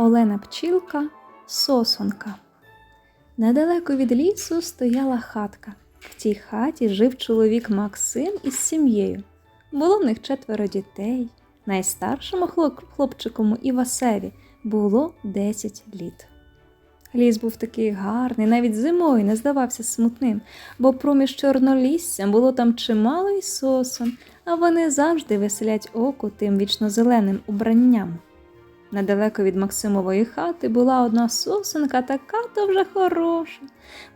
Олена Пчілка, сосонка. Недалеко від лісу стояла хатка. В тій хаті жив чоловік Максим із сім'єю. Було в них четверо дітей. Найстаршому хлопчикому Івасеві було 10 літ. Ліс був такий гарний, навіть зимою не здавався смутним, бо проміж чорноліссям було там чимало й сосон, а вони завжди веселять око тим вічнозеленим убранням. Недалеко від Максимової хати була одна сосенка, така то вже хороша.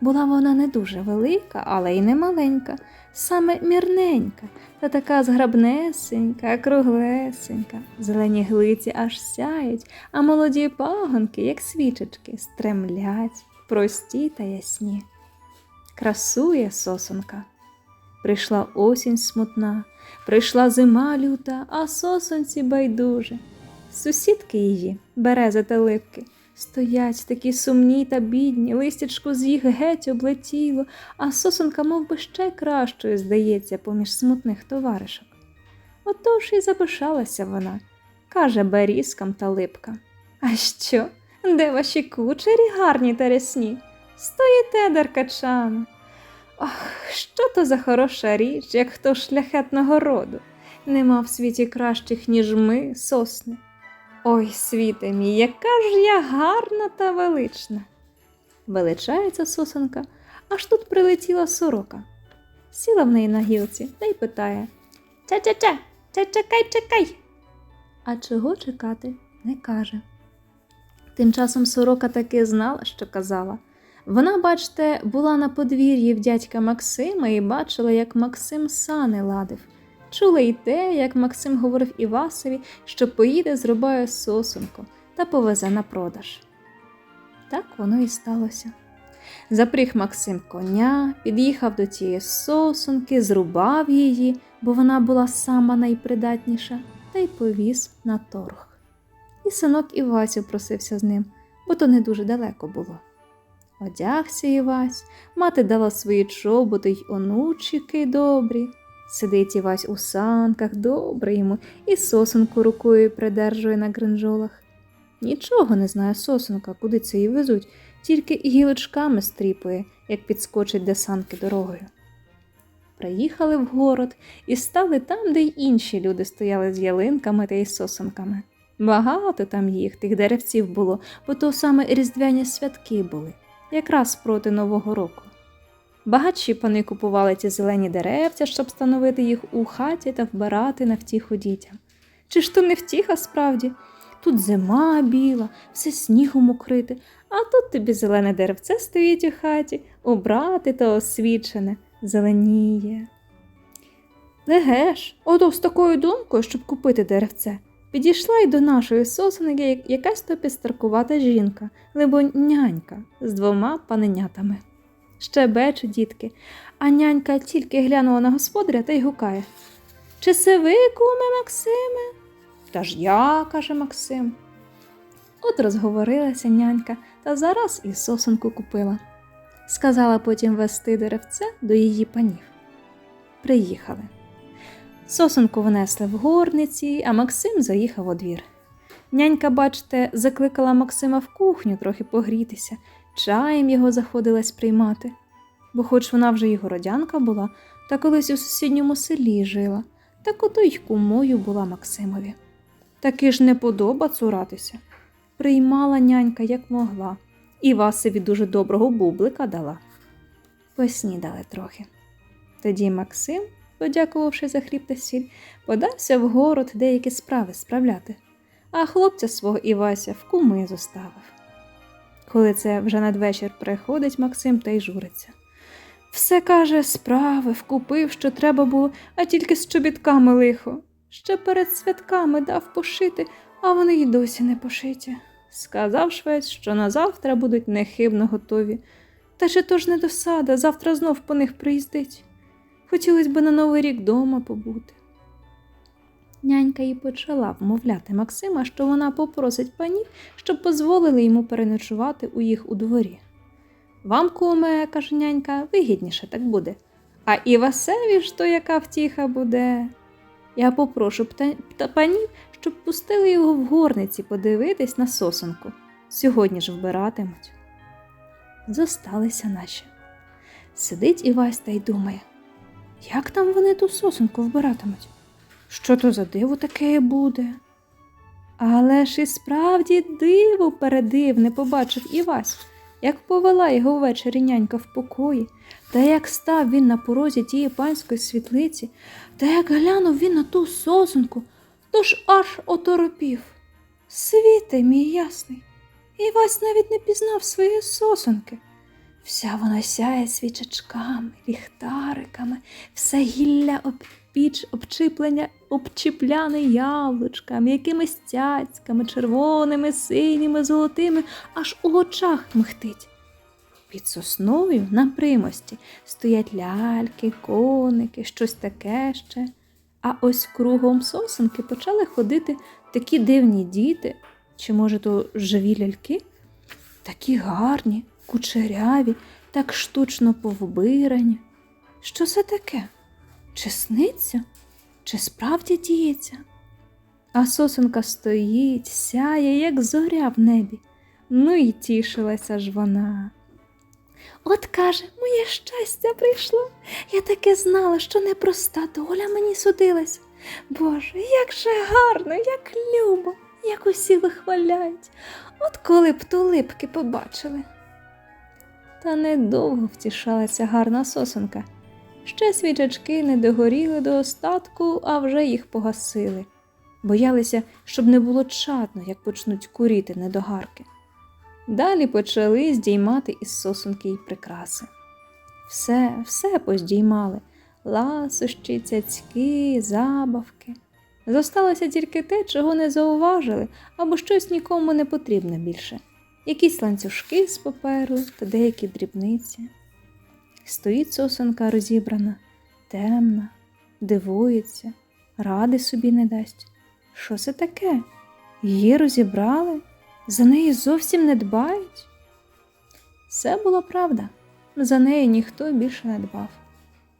Була вона не дуже велика, але й не маленька, саме мірненька, та така зграбнесенька, круглесенька. Зелені глиці аж сяють, а молоді пагонки, як свічечки, стремлять, прості та ясні. Красує сосонка. Прийшла осінь смутна, прийшла зима люта, а сосонці байдуже. Сусідки її, берези та липки, стоять такі сумні та бідні, листячко з їх геть облетіло, а сосонка мов би, ще кращою здається поміж смутних товаришок. Отож і запишалася вона, каже берізкам та липка. А що? Де ваші кучері гарні та рясні? Стоїте, деркачами. Ох, що то за хороша річ, як хто шляхетного роду. Нема в світі кращих, ніж ми, сосни. Ой, світе мій, яка ж я гарна та велична. Величається сосенка, аж тут прилетіла сорока. Сіла в неї на гілці та й питає Ча-ча-ча, ча чекай, чекай. А чого чекати, не каже. Тим часом сорока таки знала, що казала. Вона, бачте, була на подвір'ї в дядька Максима і бачила, як Максим сани ладив. Чула й те, як Максим говорив Івасові, що поїде з рубаю сосунку та повезе на продаж. Так воно і сталося. Запріг Максим коня, під'їхав до тієї сосунки, зрубав її, бо вона була сама найпридатніша, та й повіз на торг. І синок Івасю просився з ним, бо то не дуже далеко було. Одягся Івась, мати дала свої чоботи й онучики добрі. Сидить Івась у санках, добре йому, і сосенку рукою придержує на гринжолах. Нічого не знає сосенка, куди це її везуть, тільки гілочками стріпує, як підскочить до санки дорогою. Приїхали в город і стали там, де й інші люди стояли з ялинками та й сосенками. Багато там їх, тих деревців було, бо то саме різдвяні святки були, якраз проти Нового року. Багатші пани купували ці зелені деревця, щоб встановити їх у хаті та вбирати на втіху дітям. Чи ж то не втіха справді? Тут зима біла, все снігом укрите, а тут тобі зелене деревце стоїть у хаті, убрати та освічене, зеленіє. Еге ж, ото з такою думкою, щоб купити деревце, підійшла й до нашої сосенки якась то підстаркувата жінка, либо нянька з двома паненятами. Щебечуть дітки, а нянька тільки глянула на господаря та й гукає. Чи це ви, куме Максиме? Та ж я, каже Максим. От розговорилася нянька та зараз і сосенку купила. Сказала потім вести деревце до її панів. Приїхали. Сосенку внесли в горниці, а Максим заїхав у двір. Нянька, бачте, закликала Максима в кухню трохи погрітися, чаєм його заходилась приймати. Бо, хоч вона вже й городянка була, та колись у сусідньому селі жила, так ото й кумою була Максимові. Таки ж не подоба цуратися. Приймала нянька, як могла, і Васеві дуже доброго бублика дала. Поснідали трохи. Тоді Максим, подякувавши за хліб та сіль, подався в город деякі справи справляти, а хлопця свого Івася в куми зоставив. Коли це вже надвечір приходить Максим та й журиться. Все каже, справи, вкупив, що треба було, а тільки з чобітками лихо. Ще перед святками дав пошити, а вони й досі не пошиті. Сказав швець, що на завтра будуть нехибно готові. Та чи то ж не досада, завтра знов по них приїздить. Хотілося б на Новий рік дома побути. Нянька і почала вмовляти Максима, що вона попросить панів, щоб дозволили йому переночувати у їх у дворі. Вам, куме, каже нянька, вигідніше так буде. А і Васеві ж то яка втіха буде. Я попрошу панів, щоб пустили його в горниці подивитись на сосонку. Сьогодні ж вбиратимуть. Зосталися наші. Сидить Івась та й думає, як там вони ту сосонку вбиратимуть? Що то за диво таке буде? Але ж і справді диво передивне побачив Івась, як повела його ввечері нянька в покої, та як став він на порозі тієї панської світлиці, та як глянув він на ту сосунку, то ж аж оторопів. Світе мій ясний, Івась навіть не пізнав своєї сосунки. Вся вона сяє свічечками, ліхтариками, все гілля обпіч, обчіплення, обчіпляне яблучками, якимись цяцьками, червоними, синіми, золотими, аж у очах михтить. Під сосною на примості стоять ляльки, коники, щось таке ще. А ось кругом сосенки почали ходити такі дивні діти, чи, може, то живі ляльки, такі гарні, кучеряві, так штучно повбирані. Що це таке? Чи сниться, чи справді діється? А сосенка стоїть, сяє, як зоря в небі. Ну і тішилася ж вона. От каже, моє щастя прийшло. Я таке знала, що непроста доля мені судилась. Боже, як же гарно, як любо, як усі вихваляють. От коли б то липки побачили. Та недовго втішалася гарна сосенка. Ще свічачки не догоріли до остатку, а вже їх погасили. Боялися, щоб не було чадно, як почнуть куріти недогарки. Далі почали здіймати із сосунки й прикраси. Все, все поздіймали ласощі, цяцьки, забавки. Зосталося тільки те, чого не зауважили, або щось нікому не потрібне більше. Якісь ланцюжки з паперу та деякі дрібниці. Стоїть сосенка розібрана, темна, дивується, ради собі не дасть. Що це таке? Її розібрали? За неї зовсім не дбають? Це була правда. За нею ніхто більше не дбав.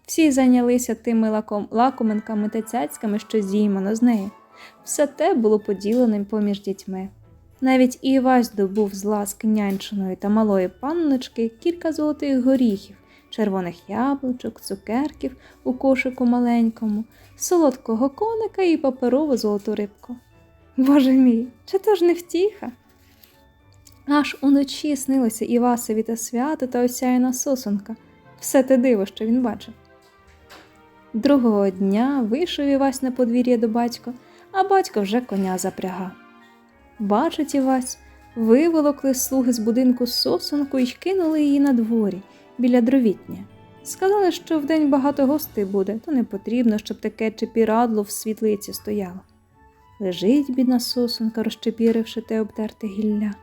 Всі зайнялися тими лаком, лакоминками та цяцьками, що зіймано з неї. Все те було поділеним поміж дітьми. Навіть Івась добув з ласки нянчиної та малої панночки кілька золотих горіхів, червоних яблучок, цукерків у кошику маленькому, солодкого коника і паперову золоту рибку. Боже мій, чи то ж не втіха? Аж уночі снилося Івасові та свято та осяяна сосунка, все те диво, що він бачив. Другого дня вийшов Івась на подвір'я до батька, а батько вже коня запряга. Бачить Івась, виволокли слуги з будинку сосунку і кинули її на дворі, біля дровітня. Сказали, що вдень багато гостей буде, то не потрібно, щоб таке чепірадло в світлиці стояло. Лежить бідна сосунка, розчепіривши те обтерте гілля.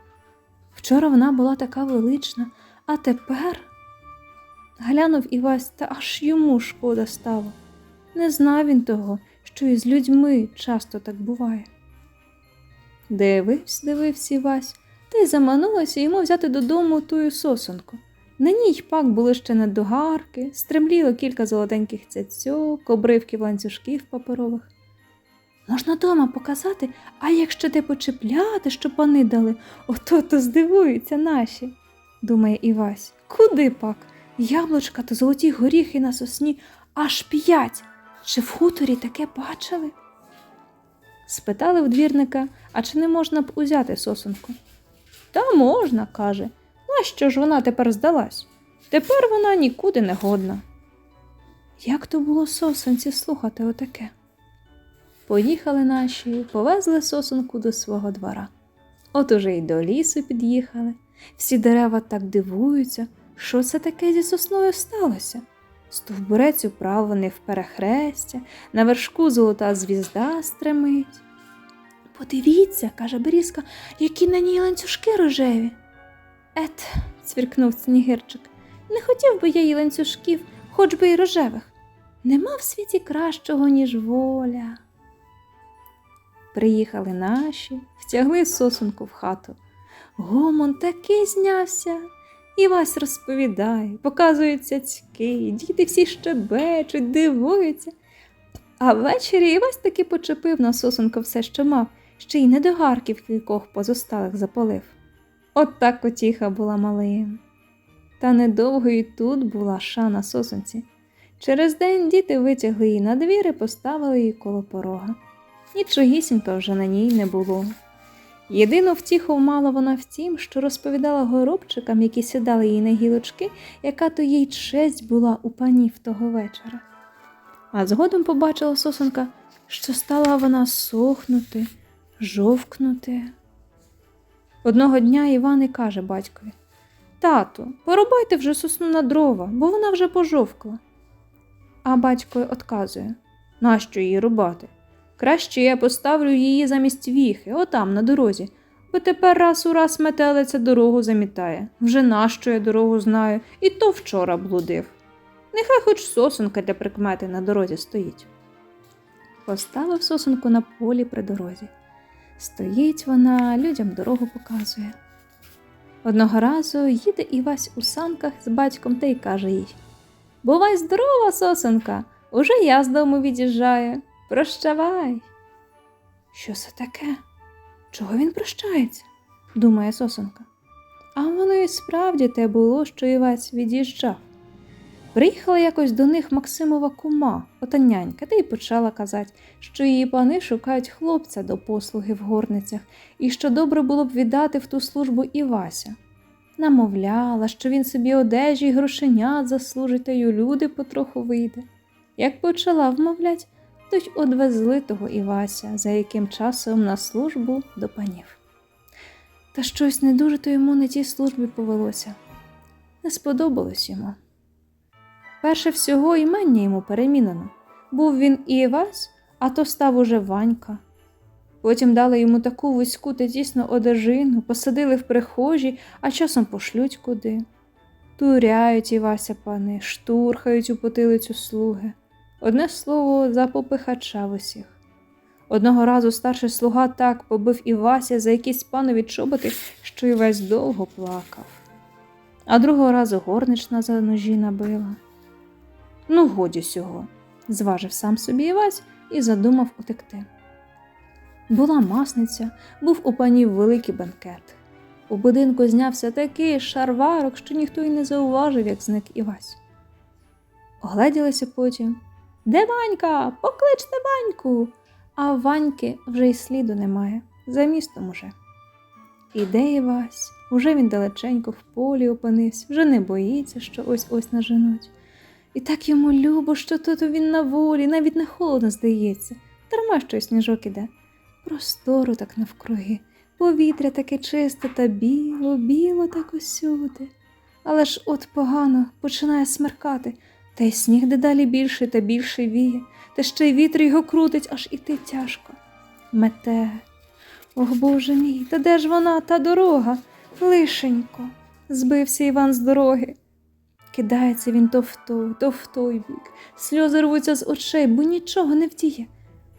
Вчора вона була така велична, а тепер. Глянув Івась, та аж йому шкода стало. Не знав він того, що і з людьми часто так буває. Дивився, дивився Івась, та й заманулося йому взяти додому тую сосонку. На ній пак були ще недогарки, стремліло кілька золотеньких цяцьок, обривків ланцюжків паперових. Можна дома показати, а як ще те почепляти, що пани дали, ото то здивуються наші, думає Івась. Куди пак? Яблучка та золоті горіхи на сосні аж п'ять. Чи в хуторі таке бачили? Спитали в двірника, а чи не можна б узяти сосунку? Та можна, каже. Нащо ж вона тепер здалась? Тепер вона нікуди не годна. Як то було сосенці слухати отаке? Поїхали наші, повезли сосунку до свого двора. От уже й до лісу під'їхали. Всі дерева так дивуються, що це таке зі сосною сталося. Стовбурець управлений в перехрестя, на вершку золота звізда стремить. Подивіться, каже Берізка, які на ній ланцюжки рожеві. Ет, цвіркнув снігирчик, не хотів би я їй ланцюжків, хоч би й рожевих. Нема в світі кращого, ніж воля. Приїхали наші, втягли сосунку в хату. Гомон такий знявся. Івась розповідає, показують цяцьки, діти всі щебечуть, дивуються. А ввечері Івась таки почепив на сосунка все, що мав, ще й недогарків кількох позосталих запалив. От так була малим. Та недовго й тут була шана сосунці. Через день діти витягли її на двір і поставили її коло порога. Нічогісінько вже на ній не було. Єдину втіху мала вона в тім, що розповідала горобчикам, які сідали їй на гілочки, яка то їй честь була у панів того вечора. А згодом побачила сосунка, що стала вона сохнути, жовкнути. Одного дня Іван і каже батькові Тату, порубайте вже сосну на дрова, бо вона вже пожовкла. А батько отказує Нащо її рубати? Краще я поставлю її замість віхи, отам на дорозі, бо тепер раз у раз метелиця дорогу замітає. Вже нащо я дорогу знаю, і то вчора блудив. Нехай хоч сосунка для прикмети на дорозі стоїть. Поставив сосунку на полі при дорозі. Стоїть вона, людям дорогу показує. Одного разу їде Івась у санках з батьком та й каже їй Бувай здорова, сосонка, уже я з дому від'їжджаю. Прощавай. Що це таке? Чого він прощається? думає сосонка. А воно і справді те було, що Івась від'їжджав. Приїхала якось до них Максимова кума, отанянька, та й почала казати, що її пани шукають хлопця до послуги в горницях, і що добре було б віддати в ту службу Івася. Намовляла, що він собі одежі й грошенят заслужить, та й у люди потроху вийде. Як почала вмовлять, то й одвезли того Івася, за яким часом на службу до панів. Та щось не дуже то йому на тій службі повелося. Не сподобалось йому. Перше всього імення йому перемінено. Був він і Івась, а то став уже Ванька. Потім дали йому таку вузьку та тісну одежину, посадили в прихожі, а часом пошлють куди. Туряють Івася пани, штурхають у потилицю слуги. Одне слово, за попихача в усіх. Одного разу старший слуга так побив Івася за якісь панові чоботи, що Івась довго плакав. А другого разу горнична за ножі набила. Ну, годі сього, зважив сам собі Івась і задумав утекти. Була масниця, був у панів великий бенкет. У будинку знявся такий шарварок, що ніхто й не зауважив, як зник Івась. Огледілися потім. Де Ванька? Покличте Ваньку. А Ваньки вже й сліду немає, за містом уже. Іде Івась, уже він далеченько в полі опинився, вже не боїться, що ось ось наженуть. І так йому любо, що тут він на волі, навіть не холодно здається, дарма що й сніжок іде. Простору так навкруги, повітря таке чисте та біло, біло так усюди. Але ж от погано починає смеркати, та й сніг дедалі більше та більше віє, та ще й вітер його крутить, аж іти тяжко. Мете. Ох, Боже мій, та де ж вона, та дорога? Лишенько. Збився Іван з дороги. Кидається він то в той, то в той бік. Сльози рвуться з очей, бо нічого не вдіє.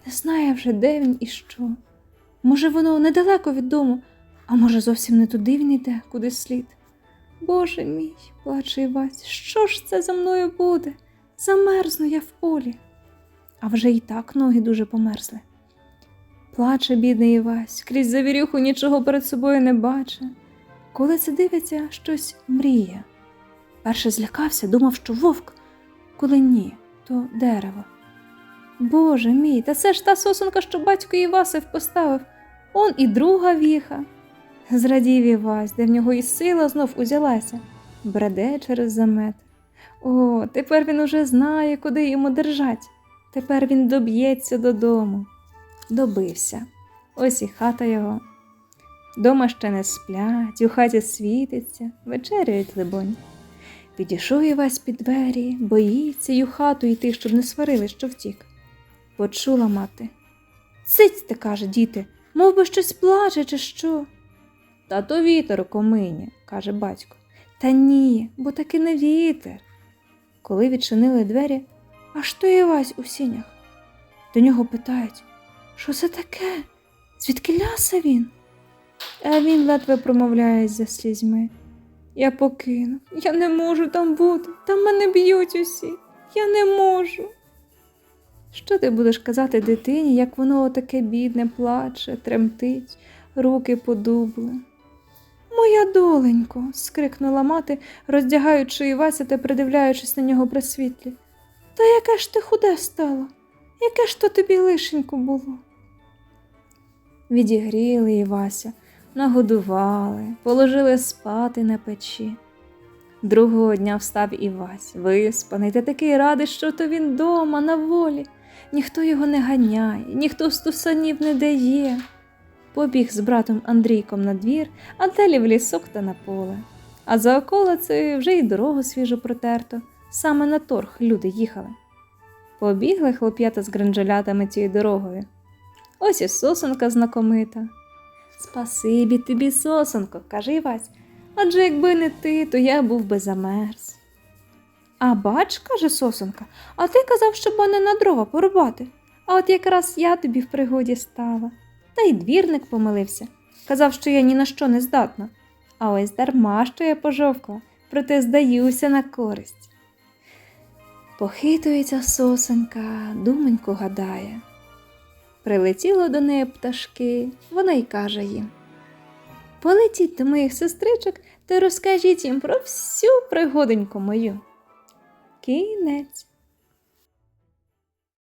Не знає вже, де він і що. Може, воно недалеко від дому, а може, зовсім не туди він іде, куди слід. Боже мій, плаче Івась, що ж це за мною буде? Замерзну я в полі. А вже й так ноги дуже померзли. Плаче бідний Івась, крізь завірюху нічого перед собою не бачить. Коли це дивиться, щось мріє. Перше злякався, думав, що вовк, коли ні, то дерево. Боже мій, та це ж та сосунка, що батько Івасив поставив, он і друга віха. Зрадів Івась, де в нього і сила знов узялася, бреде через замет. О, тепер він уже знає, куди йому держать. Тепер він доб'ється додому. Добився. Ось і хата його. Дома ще не сплять, у хаті світиться, вечеряють, либонь. Підійшов Івась під двері, боїться й у хату йти, щоб не сварили, що втік. Почула мати. Цицьте, каже, діти, мов би щось плаче, чи що. Та то вітер у комині, каже батько. Та ні, бо таки не вітер. Коли відчинили двері, а що Івась у сінях? До нього питають, що це таке? Звідки ляса він? А він ледве промовляє за слізьми. Я покинув, я не можу там бути, там мене б'ють усі, я не можу. Що ти будеш казати дитині, як воно таке бідне плаче, тремтить, руки подубли? Моя доленько. скрикнула мати, роздягаючи Івася та придивляючись на нього при світлі. Та яке ж ти худе стала? Яке ж то тобі лишенько було? Відігріли Івася, нагодували, положили спати на печі. Другого дня встав Івась, виспаний та такий радий, що то він дома, на волі. Ніхто його не ганяє, ніхто стусанів не дає. Побіг з братом Андрійком на двір, а далі в лісок та на поле. А за околицею вже й дорогу свіжо протерто, саме на торг люди їхали. Побігли хлоп'ята з гранджалятами цією дорогою. Ось і сосонка знакомита. Спасибі тобі, сосонко, каже Івась, адже якби не ти, то я був би замерз. А бач, каже сосонка, а ти казав, щоб мене на дрова порубати. А от якраз я тобі в пригоді стала. Та й двірник помилився. Казав, що я ні на що не здатна. А ось дарма, що я пожовкла, проте здаюся на користь. Похитується сосенька, думоньку гадає. Прилетіло до неї пташки, вона й каже їм. Полетіть до моїх сестричок та розкажіть їм про всю пригодоньку мою. Кінець.